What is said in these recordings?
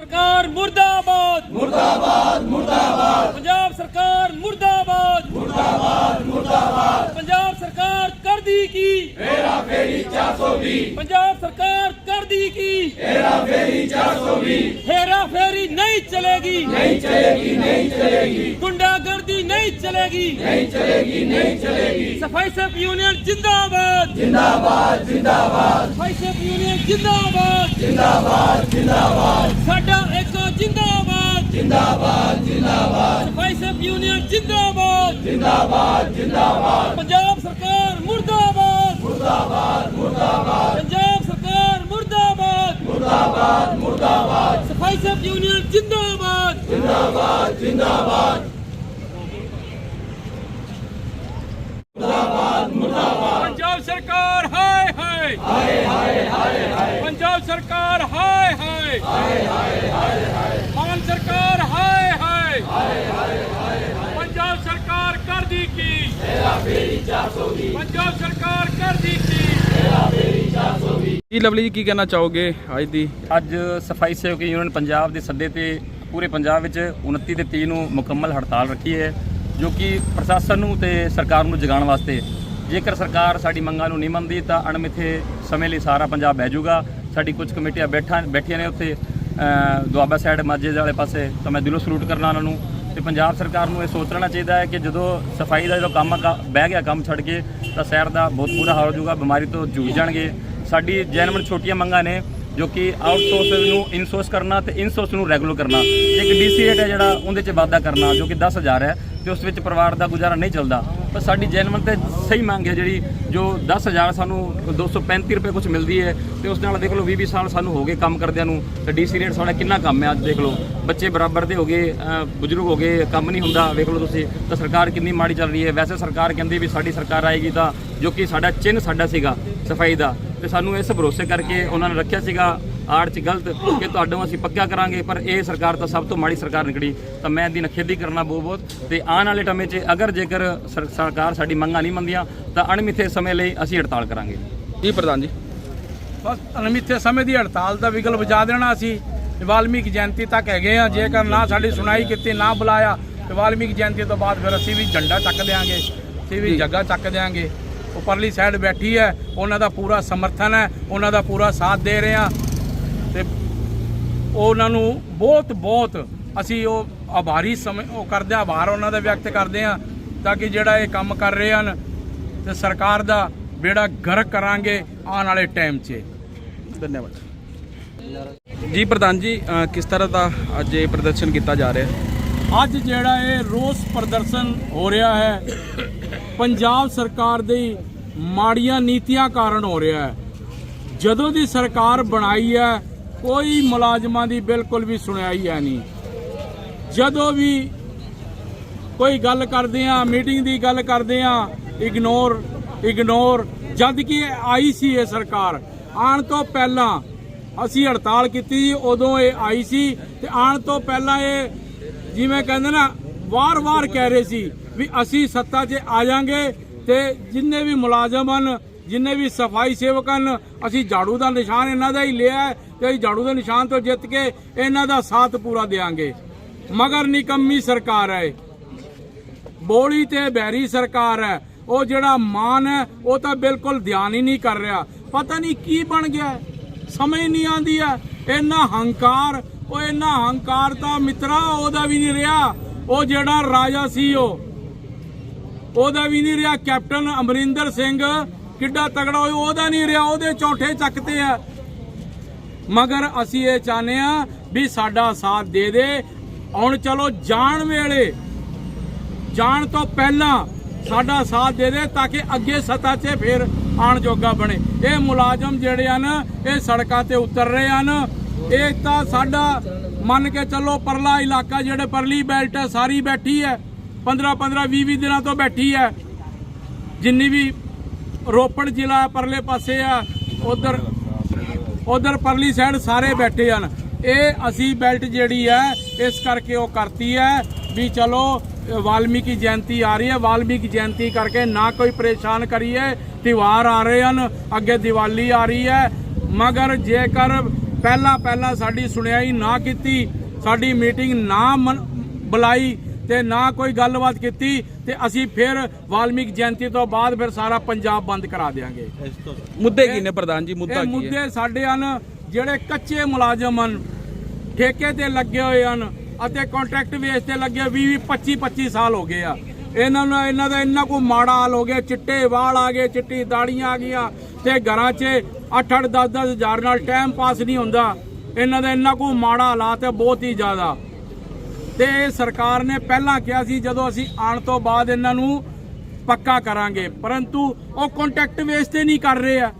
ਸਰਕਾਰ ਮੁਰਦਾਬਾਦ। ਮੁਰਦਾਬਾਦ ਮੁਰਦਾਬਾਦ। ਪੰਜਾਬ ਸਰਕਾਰ ਮੁਰਦਾਬਾਦ। ਮੁਰਦਾਬਾਦ ਮੁਰਦਾਬਾਦ। ਪੰਜਾਬ ਸਰਕਾਰ ਕਰਦੀ ਕੀ? ਹੇਰਾ ਫੇਰੀ 420 ਪੰਜਾਬ ਸਰਕਾਰ ਕਰਦੀ ਕੀ? ਹੇਰਾ ਫੇਰੀ 420 ਹੇਰਾ ਫੇਰੀ ਨਹੀਂ ਚਲੇਗੀ। ਨਹੀਂ ਚਲੇਗੀ ਨਹੀਂ ਚਲੇਗੀ। ਗੁੰਡਾਗਰਦੀ ਨਹੀਂ ਚਲੇਗੀ ਨਹੀਂ ਚਲੇਗੀ ਨਹੀਂ ਚਲੇਗੀ ਸਫ਼ਾਈ ਸੇਵਕ ਯੂਨੀਅਨ ਜਿੰਦਾਬਾਦ ਜਿੰਦਾਬਾਦ ਜਿੰਦਾਬਾਦ ਸਫ਼ਾਈ ਸੇਵਕ ਯੂਨੀਅਨ ਜਿੰਦਾਬਾਦ ਸਾਡਾ ਇੱਕ ਜਿੰਦਾਬਾਦ ਜਿੰਦਾਬਾਦ ਜਿੰਦਾਬਾਦ ਸਫ਼ਾਈ ਸੇਵਕ ਯੂਨੀਅਨ ਜਿੰਦਾਬਾਦ ਜਿੰਦਾਬਾਦ ਜਿੰਦਾਬਾਦ ਪੰਜਾਬ ਸਰਕਾਰ ਮੁਰਦਾਬਾਦ ਮੁਰਦਾਬਾਦ ਮੁਰਦਾਬਾਦ ਪੰਜਾਬ ਸਰਕਾਰ ਮੁਰਦਾਬਾਦ ਮੁਰਦਾਬਾਦ ਮੁਰਦਾਬਾਦ ਸਫ਼ਾਈ ਸੇਵਕ ਯੂਨੀਅਨ ਜਿੰਦਾਬਾਦ ਜਿੰਦਾਬਾਦ ਜਿੰਦਾਬਾਦ ਮੁਰਦਾਬਾਦ ਮੁਰਦਾਬਾਦ ਪੰਜਾਬ ਸਰਕਾਰ ਹਾਏ ਹਾਏ ਹਾਏ ਹਾਏ ਹਾਏ ਪੰਜਾਬ ਸਰਕਾਰ ਹਾਏ ਹਾਏ ਹਾਏ ਹਾਏ ਹਾਏ ਮਾਨ ਸਰਕਾਰ ਹਾਏ ਹਾਏ। ਹਾਏ ਹਾਏ ਪੰਜਾਬ ਸਰਕਾਰ ਕਰਦੀ ਕੀ? ਮੇਰਾ ਫੇਰੀ 420 ਪੰਜਾਬ ਸਰਕਾਰ ਕਰਦੀ ਕੀ? ਜੀ ਲਵਲੀ ਜੀ ਕੀ ਕਹਿਣਾ ਚਾਹੋਗੇ ਅੱਜ ਦੀ? ਅੱਜ ਸਫ਼ਾਈ ਸੇਵਕ ਯੂਨੀਅਨ ਪੰਜਾਬ ਦੇ ਸੱਦੇ ਤੇ ਪੂਰੇ ਪੰਜਾਬ ਵਿੱਚ 29 ਤੇ 30 ਨੂੰ ਮੁਕੰਮਲ ਹੜਤਾਲ ਰੱਖੀ ਹੈ ਜੋ ਕਿ ਪ੍ਰਸ਼ਾਸਨ ਨੂੰ ਤੇ ਸਰਕਾਰ ਨੂੰ ਜਗਾਉਣ ਵਾਸਤੇ ਜੇਕਰ ਸਰਕਾਰ ਸਾਡੀ ਮੰਗਾਂ ਨੂੰ ਨਹੀਂ ਮੰਨਦੀ ਤਾਂ ਅਣਮਿੱਥੇ ਸਮੇਂ ਲਈ ਸਾਰਾ ਪੰਜਾਬ ਬਹਿ ਜਾਊਗਾ। ਸਾਡੀ ਕੁਝ ਕਮੇਟੀਆਂ ਬੈਠਾ ਬੈਠੀਆਂ ਨੇ ਉੱਥੇ ਦੁਆਬਾ ਸਾਈਡ ਮਾਝੇ ਦੇ ਵਾਲੇ ਪਾਸੇ, ਤਾਂ ਮੈਂ ਦਿਲੋਂ ਸਲੂਟ ਕਰਨਾ ਉਹਨਾਂ ਨੂੰ। ਤੇ ਪੰਜਾਬ ਸਰਕਾਰ ਨੂੰ ਇਹ ਸੋਚਣਾ ਚਾਹੀਦਾ ਹੈ ਕਿ ਜਦੋਂ ਸਫ਼ਾਈ ਦਾ ਜਦੋਂ ਕੰਮ ਕ- ਬਹਿ ਗਿਆ ਕੰਮ ਛੱਡ ਕੇ, ਤਾਂ ਸ਼ਹਿਰ ਦਾ ਬਹੁਤ ਬੁਰਾ ਹਾਲ ਹੋ ਜਾਊਗਾ, ਬਿਮਾਰੀ ਤੋਂ ਜੂਝ ਜਾਣਗੇ। ਸਾਡੀ ਜੈਨੂਇਨ ਛੋਟੀਆਂ ਮੰਗਾਂ ਨੇ, ਜੋ ਕਿ ਆਊਟਸੋਰਸ ਨੂੰ ਇਨਸੋਰਸ ਕਰਨਾ ਤੇ ਇਨਸੋਰਸ ਨੂੰ ਰੈਗੂਲਰ ਕਰਨਾ। ਇੱਕ ਡੀਸੀ ਰੇਟ ਹੈ ਜਿਹੜਾ, ਉਹਦੇ 'ਚ ਵਾਧਾ ਕਰਨਾ, ਜੋ ਕਿ 10000 ਹੈ। ਤੇ ਉਸ ਵਿੱਚ ਪਰਿਵਾਰ ਦਾ ਗੁਜ਼ਾਰਾ ਨਹੀਂ ਚੱਲਦਾ। ਪਰ ਸਾਡੀ ਜੈਨੂਇਨ ਤੇ ਸਹੀ ਮੰਗ ਹੈ ਜਿਹੜੀ, ਜੋ 10000 ਸਾਨੂੰ 235 ਰੁਪਏ ਕੁਝ ਮਿਲਦੀ ਹੈ ਤੇ ਉਸ ਨਾਲ ਦੇਖ ਲਓ 20 20 ਸਾਲ ਸਾਨੂੰ ਹੋ ਗਏ ਕੰਮ ਕਰਦਿਆਂ ਨੂੰ, ਤੇ ਡੀਸੀ ਰੇਟ ਸਾਡਾ ਕਿੰਨਾ ਕੰਮ ਹੈ ਅੱਜ ਦੇਖ ਲਓ। ਬੱਚੇ ਬਰਾਬਰ ਦੇ ਹੋ ਗਏ ਬਜ਼ੁਰਗ ਹੋ ਗਏ, ਕੰਮ ਨਹੀਂ ਹੁੰਦਾ ਵੇਖ ਲਓ ਤੁਸੀਂ, ਤਾਂ ਸਰਕਾਰ ਕਿੰਨੀ ਮਾੜੀ ਚੱਲ ਰਹੀ ਹੈ। ਵੈਸੇ ਸਰਕਾਰ ਕਹਿੰਦੀ ਵੀ ਸਾਡੀ ਸਰਕਾਰ ਆਏਗੀ ਤਾਂ ਜੋ ਕਿ ਸਾਡਾ ਚਿੰਨ੍ਹ ਸਾਡਾ ਸੀਗਾ, ਸਫ਼ਾਈ ਦਾ, ਤੇ ਸਾਨੂੰ ਇਸ ਭਰੋਸੇ ਕਰਕੇ ਉਹਨਾਂ ਨੇ ਰੱਖਿਆ ਸੀਗਾ। ਆੜ ਚ ਗਲਤ ਕਿ ਤੁਹਾਡੋਂ ਅਸੀਂ ਪੱਕਾ ਕਰਾਂਗੇ ਪਰ ਇਹ ਸਰਕਾਰ ਤਾਂ ਸਭ ਤੋਂ ਮਾੜੀ ਸਰਕਾਰ ਨਿਕਲੀ। ਤਾਂ ਮੈਂ ਇਹਦੀ ਨਖੇਦੀ ਕਰਨਾ ਬਹੁਤ ਬਹੁਤ ਤੇ ਆਉਣ ਵਾਲੇ ਟਮੇ 'ਚ ਅਗਰ ਜੇਕਰ ਸਰ- ਸਰਕਾਰ ਸਾਡੀ ਮੰਗਾਂ ਨਹੀਂ ਮੰਨਦੀਆਂ ਤਾਂ ਅਣਮਿੱਥੇ ਸਮੇਂ ਲਈ ਅਸੀਂ ਹੜਤਾਲ ਕਰਾਂਗੇ। ਜੀ ਪ੍ਰਧਾਨ ਜੀ। ਬਸ ਅਨਮਿੱਥੇ ਸਮੇਂ ਦੀ ਹੜਤਾਲ ਦਾ ਵਿਗਲ ਵਜਾ ਦੇਣਾ ਸੀ ਵਾਲਮੀਕ ਜਯੰਤੀ ਤੱਕ ਹੈਗੇ ਆ ਜੇਕਰ ਨਾ ਸਾਡੀ ਸੁਣਾਈ ਕੀਤੀ ਨਾ ਬੁਲਾਇਆ ਤੇ ਵਾਲਮੀਕ ਜਯੰਤੀ ਤੋਂ ਬਾਅਦ ਫਿਰ ਅਸੀਂ ਵੀ ਝੰਡਾ ਚੱਕ ਦਿਆਂਗੇ। ਅਸੀਂ ਵੀ ਜੱਗਾ ਚੱਕ ਦਿਆਂਗੇ। ਉੱਪਰਲੀ ਸਾਈਡ ਬੈਠੀ ਹੈ ਉਹਨਾਂ ਦਾ ਪੂਰਾ ਸਮਰਥਨ ਹੈ ਉਹਨਾਂ ਦਾ ਪੂਰਾ ਸਾਥ ਦੇ ਰਹੇ ਆ ਉਹਨਾਂ ਨੂੰ ਬਹੁਤ ਬਹੁਤ ਅਸੀਂ ਉਹ ਆਭਾਰੀ ਸਮੇਂ ਉਹ ਕਰਦੇ ਹਾਂ, ਆਭਾਰ ਉਹਨਾਂ ਦਾ ਵਿਅਕਤ ਕਰਦੇ ਆ ਤਾਂ ਕਿ ਜਿਹੜਾ ਇਹ ਕੰਮ ਕਰ ਰਹੇ ਹਨ ਤੇ ਸਰਕਾਰ ਦਾ ਬੇੜਾ ਗਰਕ ਕਰਾਂਗੇ ਆਉਣ ਵਾਲੇ ਟਾਈਮ 'ਚ। ਧੰਨਵਾਦ। ਜੀ ਪ੍ਰਧਾਨ ਜੀ ਅ, ਕਿਸ ਤਰ੍ਹਾਂ ਦਾ ਅੱਜ ਇਹ ਪ੍ਰਦਰਸ਼ਨ ਕੀਤਾ ਜਾ ਰਿਹਾ? ਹੈ ਅੱਜ ਜਿਹੜਾ ਇਹ ਰੋਸ ਪ੍ਰਦਰਸ਼ਨ ਹੋ ਰਿਹਾ ਹੈ ਪੰਜਾਬ ਸਰਕਾਰ ਦੀ ਮਾੜੀਆਂ ਨੀਤੀਆਂ ਕਾਰਨ ਹੋ ਰਿਹਾ ਹੈ। ਜਦੋਂ ਦੀ ਸਰਕਾਰ ਬਣਾਈ ਹੈ ਕੋਈ ਮੁਲਾਜ਼ਮਾਂ ਦੀ ਬਿਲਕੁਲ ਵੀ ਸੁਣਾਈ ਹੈ ਨਹੀਂ। ਜਦੋਂ ਵੀ ਕੋਈ ਗੱਲ ਕਰਦੇ ਆ ਮੀਟਿੰਗ ਦੀ ਗੱਲ ਕਰਦੇ ਆ ਇਗਨੋਰ ਇਗਨੋਰ ਜਦ ਕਿ ਆਈ ਸੀ ਇਹ ਸਰਕਾਰ। ਆਉਣ ਤੋਂ ਪਹਿਲਾਂ ਅਸੀਂ ਹੜਤਾਲ ਕੀਤੀ ਸੀ, ਉਦੋਂ ਇਹ ਆਈ ਸੀ ਤੇ ਆਉਣ ਤੋਂ ਪਹਿਲਾਂ ਇਹ ਜਿਵੇਂ ਕਹਿੰਦੇ ਨਾ ਵਾਰ-ਵਾਰ ਕਹਿ ਰਹੇ ਸੀ ਵੀ ਅਸੀਂ ਸੱਤਾ 'ਚ ਆ ਜਾਾਂਗੇ ਤੇ ਜਿੰਨੇ ਵੀ ਮੁਲਾਜ਼ਮ ਹਨ ਜਿੰਨੇ ਵੀ ਸਫ਼ਾਈ ਸੇਵਕ ਹਨ ਅਸੀਂ ਝਾੜੂ ਦਾ ਨਿਸ਼ਾਨ ਇਹਨਾਂ ਦਾ ਹੀ ਲਿਆ ਤੇ ਅਸੀਂ ਝਾੜੂ ਦੇ ਨਿਸ਼ਾਨ ਤੋਂ ਜਿੱਤ ਕੇ ਇਹਨਾਂ ਦਾ ਸਾਥ ਪੂਰਾ ਦੇਵਾਂਗੇ ਮਗਰ ਨਿਕੰਮੀ ਸਰਕਾਰ ਹੈ। ਬੋਲੀ ਤੇ ਬੈਰੀ ਸਰਕਾਰ ਹੈ। ਉਹ ਜਿਹੜਾ ਮਾਨ ਹੈ, ਉਹ ਤਾਂ ਬਿਲਕੁਲ ਧਿਆਨ ਹੀ ਨਹੀਂ ਕਰ ਰਿਹਾ। ਪਤਾ ਨਹੀਂ ਕੀ ਬਣ ਗਿਆ ਸਮਝ ਨਹੀਂ ਆਂਦੀ ਹੈ। ਇੰਨਾ ਹੰਕਾਰ, ਉਹ ਇੰਨਾ ਹੰਕਾਰ ਤਾਂ ਮਿੱਤਰਾ ਉਹਦਾ ਵੀ ਨਹੀਂ ਰਿਹਾ। ਉਹ ਜਿਹੜਾ ਰਾਜਾ ਸੀ ਉਹ। ਉਹਦਾ ਵੀ ਨਹੀਂ ਰਿਹਾ। ਕੈਪਟਨ ਅਮਰਿੰਦਰ ਸਿੰਘ ਕਿੱਡਾ ਤਗੜਾ ਹੋਇਆ ਉਹਦਾ ਨਹੀਂ ਰਿਹਾ। ਉਹਦੇ ਚੌਥੇ ਚੱਕਤੇ ਆ ਮਗਰ ਅਸੀਂ ਇਹ ਚਾਹੁੰਦੇ ਆ ਵੀ ਸਾਡਾ ਸਾਥ ਦੇ ਦੇ। ਹੁਣ ਚਲੋ ਜਾਣ ਵੇਲੇ, ਜਾਣ ਤੋਂ ਪਹਿਲਾਂ ਸਾਡਾ ਸਾਥ ਦੇ ਦੇ ਤਾਂ ਕਿ ਅੱਗੇ ਸਤਾ 'ਚ ਫਿਰ ਆਣ ਜੋਗਾ ਬਣੇ। ਇਹ ਮੁਲਾਜ਼ਮ ਜਿਹੜੇ ਹਨ, ਇਹ ਸੜਕਾਂ ਤੇ ਉਤਰ ਰਹੇ ਹਨ। ਇਹ ਤਾਂ ਸਾਡਾ ਮੰਨ ਕੇ ਚੱਲੋ ਪਰਲਾ ਇਲਾਕਾ ਜਿਹੜੇ ਪਰਲੀ ਬੈਲਟ ਹੈ ਸਾਰੀ ਬੈਠੀ ਹੈ। 15 15 20 20 ਦਿਨਾਂ ਤੋਂ ਬੈਠੀ ਹੈ। ਜਿੰਨੀ ਵੀ ਰੋਪੜ ਜ਼ਿਲ੍ਹਾ ਪਰਲੇ ਪਾਸੇ ਆ, ਉਧਰ ਉਧਰ ਪਰਲੀ ਸਾਈਡ ਸਾਰੇ ਬੈਠੇ ਹਨ। ਇਹ ਅਸੀਂ ਬੈਲਟ ਜਿਹੜੀ ਹੈ, ਇਸ ਕਰਕੇ ਉਹ ਕਰਤੀ ਹੈ ਵੀ ਚਲੋ, ਵਾਲਮੀਕੀ ਜਯੰਤੀ ਆ ਰਹੀ ਹੈ। ਵਾਲਮੀਕੀ ਜਯੰਤੀ ਕਰਕੇ ਨਾ ਕੋਈ ਪਰੇਸ਼ਾਨ ਕਰੀਏ, ਤਿਉਹਾਰ ਆ ਰਹੇ ਹਨ, ਅੱਗੇ ਦੀਵਾਲੀ ਆ ਰਹੀ ਹੈ। ਮਗਰ ਜੇਕਰ ਪਹਿਲਾਂ ਪਹਿਲਾਂ ਸਾਡੀ ਸੁਣਿਆਈ ਨਾ ਕੀਤੀ, ਸਾਡੀ ਮੀਟਿੰਗ ਨਾ ਬੁਲਾਈ ਤੇ ਨਾ ਕੋਈ ਗੱਲਬਾਤ ਕੀਤੀ ਤੇ ਅਸੀਂ ਫਿਰ ਵਾਲਮੀਕ ਜਯੰਤੀ ਤੋਂ ਬਾਅਦ ਫਿਰ ਸਾਰਾ ਪੰਜਾਬ ਬੰਦ ਕਰਾ ਦੇਵਾਂਗੇ ਮੁੱਦੇ ਕੀ ਨੇ ਪ੍ਰਧਾਨ ਜੀ? ਮੁੱਦਾ ਕੀ ਹੈ? ਮੁੱਦੇ ਸਾਡੇ ਹਨ ਜਿਹੜੇ ਕੱਚੇ ਮੁਲਾਜ਼ਮ ਹਨ ਠੇਕੇ ਤੇ ਲੱਗੇ ਹੋਏ ਹਨ ਅਤੇ ਕੰਟਰੈਕਟ ਬੇਸ ਤੇ ਲੱਗੇ 20 25 25 ਸਾਲ ਹੋ ਗਏ ਆ। ਇਹਨਾਂ ਨੂੰ ਇਹਨਾਂ ਦਾ ਇੰਨਾ ਕੋ ਮਾੜਾ ਹਾਲ ਹੋ ਗਿਆ ਚਿੱਟੇ ਵਾਲ ਆ ਗਏ ਚਿੱਟੀ ਦਾੜੀਆਂ ਆ ਗਈਆਂ ਤੇ ਘਰਾਂ 'ਚ 8 8 10 10 ਹਜ਼ਾਰ ਨਾਲ ਟਾਈਮ ਪਾਸ ਨਹੀਂ ਹੁੰਦਾ। ਇਹਨਾਂ ਦਾ ਇੰਨਾ ਕੋ ਮਾੜਾ ਹਾਲਾਤ ਹੈ ਬਹੁਤ ਹੀ ਜ਼ਿਆਦਾ। ਤੇ ਇਹ ਸਰਕਾਰ ਨੇ ਪਹਿਲਾਂ ਕਿਹਾ ਸੀ ਜਦੋਂ ਅਸੀਂ ਆਉਣ ਤੋਂ ਬਾਅਦ ਇਹਨਾਂ ਨੂੰ ਪੱਕਾ ਕਰਾਂਗੇ। ਪਰੰਤੂ ਉਹ ਕੰਟੈਕਟ ਬੇਸ ਤੇ ਨਹੀਂ ਕਰ ਰਹੇ ਆ।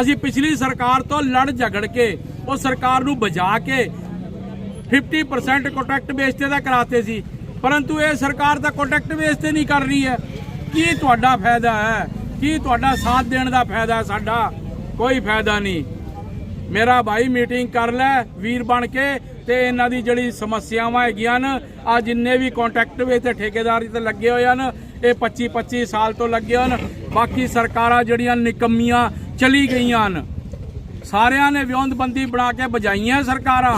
ਅਸੀਂ ਪਿਛਲੀ ਸਰਕਾਰ ਤੋਂ ਲੜ ਝਗੜ ਕੇ, ਉਹ ਸਰਕਾਰ ਨੂੰ ਬਜਾ ਕੇ 50% ਕੰਟੈਕਟ ਬੇਸ ਤੇ ਤਾਂ ਕਰਾਤੇ ਸੀ। ਪਰੰਤੂ ਇਹ ਸਰਕਾਰ ਤਾਂ ਕੰਟੈਕਟ ਬੇਸ ਤੇ ਨਹੀਂ ਕਰ ਰਹੀ ਹੈ। ਕੀ ਤੁਹਾਡਾ ਫਾਇਦਾ ਹੈ? ਕੀ ਤੁਹਾਡਾ ਸਾਥ ਦੇਣ ਦਾ ਫਾਇਦਾ ਹੈ ਸਾਡਾ? ਕੋਈ ਫਾਇਦਾ ਨਹੀਂ। ਮੇਰਾ ਭਾਈ ਮੀਟਿੰਗ ਕਰ ਲੈ, ਵੀਰ ਬਣ ਕੇ ਤੇ ਇਹਨਾਂ ਦੀ ਜਿਹੜੀ ਸਮੱਸਿਆਵਾਂ ਹੈਗੀਆਂ ਨੇ ਆ ਜਿੰਨੇ ਵੀ ਕੰਟੈਕਟ ਵਿੱਚ ਤੇ ਠੇਕੇਦਾਰ ਤੇ ਲੱਗੇ ਹੋਏ ਹਨ, ਇਹ 25 25 ਸਾਲ ਤੋਂ ਲੱਗੇ ਹਨ ਬਾਕੀ ਸਰਕਾਰਾਂ ਜਿਹੜੀਆਂ ਨਿਕੰਮੀਆਂ ਚਲੀ ਗਈਆਂ ਹਨ। ਸਾਰਿਆਂ ਨੇ ਵਿਉਂਦਬੰਦੀ ਬਣਾ ਕੇ ਬਜਾਈਆਂ ਸਰਕਾਰਾਂ।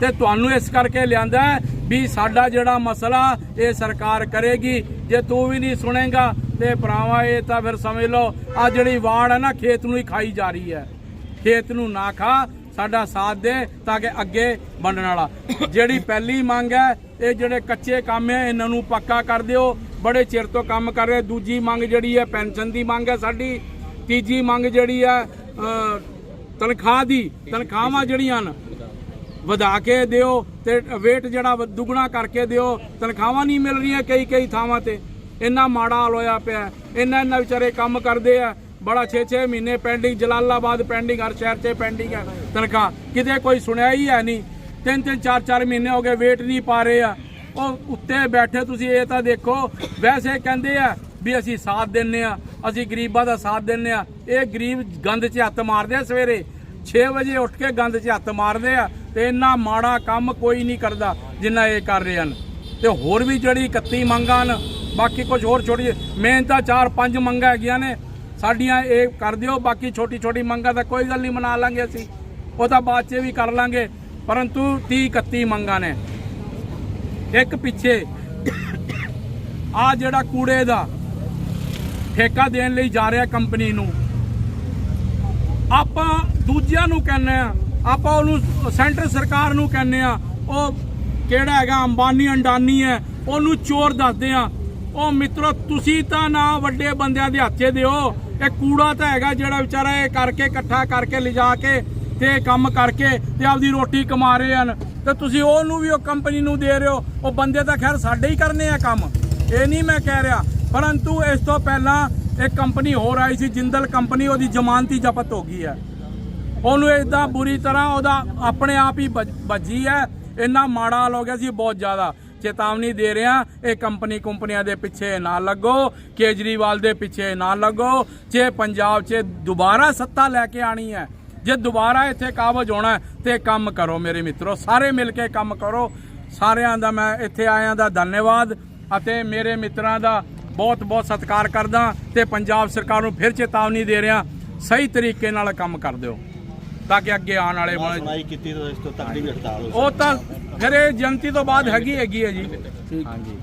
ਤੇ ਤੁਹਾਨੂੰ ਇਸ ਕਰਕੇ ਲਿਆਂਦਾ ਵੀ ਸਾਡਾ ਜਿਹੜਾ ਮਸਲਾ, ਇਹ ਸਰਕਾਰ ਕਰੇਗੀ। ਜੇ ਤੂੰ ਵੀ ਨਹੀਂ ਸੁਣੇਗਾ ਤੇ ਭਰਾਵਾ, ਇਹ ਤਾਂ ਫਿਰ ਸਮਝ ਲਓ, ਆ ਜਿਹੜੀ ਵਾੜ ਹੈ ਨਾ, ਖੇਤ ਨੂੰ ਹੀ ਖਾਈ ਜਾ ਰਹੀ ਹੈ। ਖੇਤ ਨੂੰ ਨਾ ਖਾ ਸਾਡਾ ਸਾਥ ਦੇ ਤਾਂ ਕਿ ਅੱਗੇ ਵੰਡਣ ਵਾਲਾ। ਜਿਹੜੀ ਪਹਿਲੀ ਮੰਗ ਹੈ, ਇਹ ਜਿਹੜੇ ਕੱਚੇ ਕੰਮ ਹੈ, ਇਹਨਾਂ ਨੂੰ ਪੱਕਾ ਕਰ ਦਿਓ। ਬੜੇ ਚਿਰ ਤੋਂ ਕੰਮ ਕਰ ਰਹੇ। ਦੂਜੀ ਮੰਗ ਜਿਹੜੀ ਹੈ, ਪੈਨਸ਼ਨ ਦੀ ਮੰਗ ਹੈ ਸਾਡੀ। ਤੀਜੀ ਮੰਗ ਜਿਹੜੀ ਹੈ ਤਨਖਾਹ ਦੀ। ਤਨਖਾਹਾਂ ਜਿਹੜੀਆਂ ਹਨ, ਵਧਾ ਕੇ ਦਿਓ ਤੇ ਵੇਟ ਜਿਹੜਾ ਦੁੱਗਣਾ ਕਰਕੇ ਦਿਓ। ਤਨਖਾਹਾਂ ਨਹੀਂ ਮਿਲ ਰਹੀਆਂ ਕਈ ਕਈ ਥਾਵਾਂ ਤੇ। ਇੰਨਾ ਮਾੜਾ ਹਾਲ ਹੋਇਆ ਪਿਆ। ਹੈ। ਇੰਨਾ ਇੰਨਾ ਵਿਚਾਰੇ ਕੰਮ ਕਰਦੇ ਆ। ਬੜਾ 6-6 ਮਹੀਨੇ ਪੈਂਡਿੰਗ ਜਲਾਲਾਬਾਦ ਪੈਂਡਿੰਗ ਹਰ ਸ਼ਹਿਰ 'ਚ ਪੈਂਡਿੰਗ ਹੈ ਤਨਖਾਹ। ਕਿਤੇ ਕੋਈ ਸੁਣਿਆ ਹੀ ਹੈ ਨਹੀਂ। ਤਿੰਨ ਤਿੰਨ ਚਾਰ ਚਾਰ ਮਹੀਨੇ ਹੋ ਗਏ ਵੇਟ ਨਹੀਂ ਪਾ ਰਹੇ ਆ। ਉਹ ਉੱਤੇ ਬੈਠੇ ਤੁਸੀਂ, ਇਹ ਤਾਂ ਦੇਖੋ, ਵੈਸੇ ਕਹਿੰਦੇ ਆ ਵੀ ਅਸੀਂ ਸਾਥ ਦਿੰਨੇ ਆ, ਅਸੀਂ ਗਰੀਬਾਂ ਦਾ ਸਾਥ ਦਿੰਨੇ ਆ। ਇਹ ਗਰੀਬ ਗੰਦ 'ਚ ਹੱਥ ਮਾਰਦੇ ਆ ਸਵੇਰੇ। 6 ਵਜੇ ਉੱਠ ਕੇ ਗੰਦ 'ਚ ਹੱਥ ਮਾਰਦੇ ਆ ਤੇ ਇੰਨਾ ਮਾੜਾ ਕੰਮ ਕੋਈ ਨਹੀਂ ਕਰਦਾ ਜਿੰਨਾ ਇਹ ਕਰ ਰਹੇ ਹਨ। ਤੇ ਹੋਰ ਵੀ ਜਿਹੜੀ 31 ਮੰਗਾਂ ਹਨ, ਬਾਕੀ ਕੁਝ ਹੋਰ ਛੋਟੀ ਮੇਨ ਤਾਂ 4-5 ਮੰਗਾਂ ਹੈਗੀਆਂ ਨੇ। ਸਾਡੀਆਂ ਇਹ ਕਰ ਦਿਓ, ਬਾਕੀ ਛੋਟੀ ਛੋਟੀ ਮੰਗਾਂ ਤਾਂ ਕੋਈ ਗੱਲ ਨਹੀਂ, ਮਨਾ ਲਾਂਗੇ ਅਸੀਂ। ਉਹ ਤਾਂ ਬਾਅਦ 'ਚ ਵੀ ਕਰ ਲਾਂਗੇ, ਪਰੰਤੂ 30 31 ਮੰਗਾਂ ਨੇ। ਇੱਕ ਪਿੱਛੇ, ਆ ਜਿਹੜਾ ਕੂੜੇ ਦਾ ਠੇਕਾ ਦੇਣ ਲਈ ਜਾ ਰਿਹਾ ਕੰਪਨੀ ਨੂੰ, ਆਪਾਂ ਦੂਜਿਆਂ ਨੂੰ ਕਹਿੰਨੇ ਆ ਆਪਾਂ ਉਹਨੂੰ ਸੈਂਟਰ ਸਰਕਾਰ ਨੂੰ ਕਹਿੰਨੇ ਆ ਉਹ ਕਿਹੜਾ ਹੈਗਾ, ਅੰਬਾਨੀ ਅੰਡਾਨੀ ਹੈ, ਉਹਨੂੰ ਚੋਰ ਦੱਸਦੇ ਆ ਉਹ ਮਿੱਤਰੋ, ਤੁਸੀਂ ਤਾਂ ਨਾ ਵੱਡੇ ਬੰਦਿਆਂ ਦੇ ਹੱਥੇ ਦਿਓ ਇਹ ਕੂੜਾ ਤਾਂ ਹੈਗਾ ਜਿਹੜਾ ਵਿਚਾਰਾ ਇਹ ਕਰਕੇ, ਇਕੱਠਾ ਕਰਕੇ ਲਿਜਾ ਕੇ ਤੇ ਕੰਮ ਕਰਕੇ ਤੇ ਆਪਦੀ ਰੋਟੀ ਕਮਾ ਰਹੇ ਹਨ। ਤੇ ਤੁਸੀਂ ਉਹਨੂੰ ਵੀ ਉਹ ਕੰਪਨੀ ਨੂੰ ਦੇ ਰਹੇ ਹੋ, ਉਹ ਬੰਦੇ ਤਾਂ ਖੈਰ ਸਾਡੇ ਹੀ ਕਰਨੇ ਆ ਕੰਮ। ਇਹ ਨਹੀਂ ਮੈਂ ਕਹਿ ਰਿਹਾ। ਪਰੰਤੂ ਇਸ ਤੋਂ ਪਹਿਲਾਂ ਇੱਕ ਕੰਪਨੀ ਹੋਰ ਆਈ ਸੀ, ਜਿੰਦਲ ਕੰਪਨੀ, ਉਹਦੀ ਜ਼ਮਾਨਤੀ ਜ਼ਬਤ ਹੋ ਗਈ ਹੈ। ਉਹਨੂੰ ਇਦਾਂ ਬੁਰੀ ਤਰ੍ਹਾਂ ਉਹਦਾ ਆਪਣੇ ਆਪ ਹੀ ਵੱਜ- ਵੱਜੀ ਹੈ। ਇੰਨਾ ਮਾੜਾ ਹਾਲ ਹੋ ਗਿਆ ਸੀ, ਬਹੁਤ ਜ਼ਿਆਦਾ। ਚੇਤਾਵਨੀ ਦੇ ਰਿਹਾ ਇਹ ਕੰਪਨੀ ਕੰਪਨੀਆਂ ਦੇ ਪਿੱਛੇ ਨਾ ਲੱਗੋ ਕੇਜਰੀਵਾਲ ਦੇ ਪਿੱਛੇ ਨਾ ਲੱਗੋ। ਜੇ ਪੰਜਾਬ 'ਚ ਦੁਬਾਰਾ ਸੱਤਾ ਲੈ ਕੇ ਆਣੀ ਹੈ ਜੇ ਦੁਬਾਰਾ ਇੱਥੇ ਕਾਬਜ ਹੋਣਾ ਹੈ, ਤੇ ਕੰਮ ਕਰੋ ਮੇਰੇ ਮਿੱਤਰੋ ਸਾਰੇ ਮਿਲ ਕੇ ਕੰਮ ਕਰੋ। ਸਾਰਿਆਂ ਦਾ ਮੈਂ ਇੱਥੇ ਆਇਆਂ ਦਾ ਧੰਨਵਾਦ ਅਤੇ ਮੇਰੇ ਮਿੱਤਰਾਂ ਦਾ ਬਹੁਤ ਬਹੁਤ ਸਤਿਕਾਰ ਕਰਦਾ ਤੇ ਪੰਜਾਬ ਸਰਕਾਰ ਨੂੰ ਫਿਰ ਚੇਤਾਵਨੀ ਦੇ ਰਿਹਾ ਸਹੀ ਤਰੀਕੇ ਨਾਲ ਕੰਮ ਕਰ ਦਿਓ। ਤਾਂ ਕਿ ਅੱਗੇ ਆਉਣ ਵਾਲੇ ਬਣੇ ਸੁਣਾਈ ਕੀਤੀ ਤਾਂ ਇਸ ਤੋਂ ਤਕੜੀ ਵੀ ਹੜਤਾਲ ਹੋ ਉਹ ਤਾਂ ਫਿਰ ਇਹ ਜਨਤੀ ਤੋਂ ਬਾਅਦ ਹੈਗੀ ਹੈਗੀ ਹੈ ਜੀ। ਹਾਂਜੀ।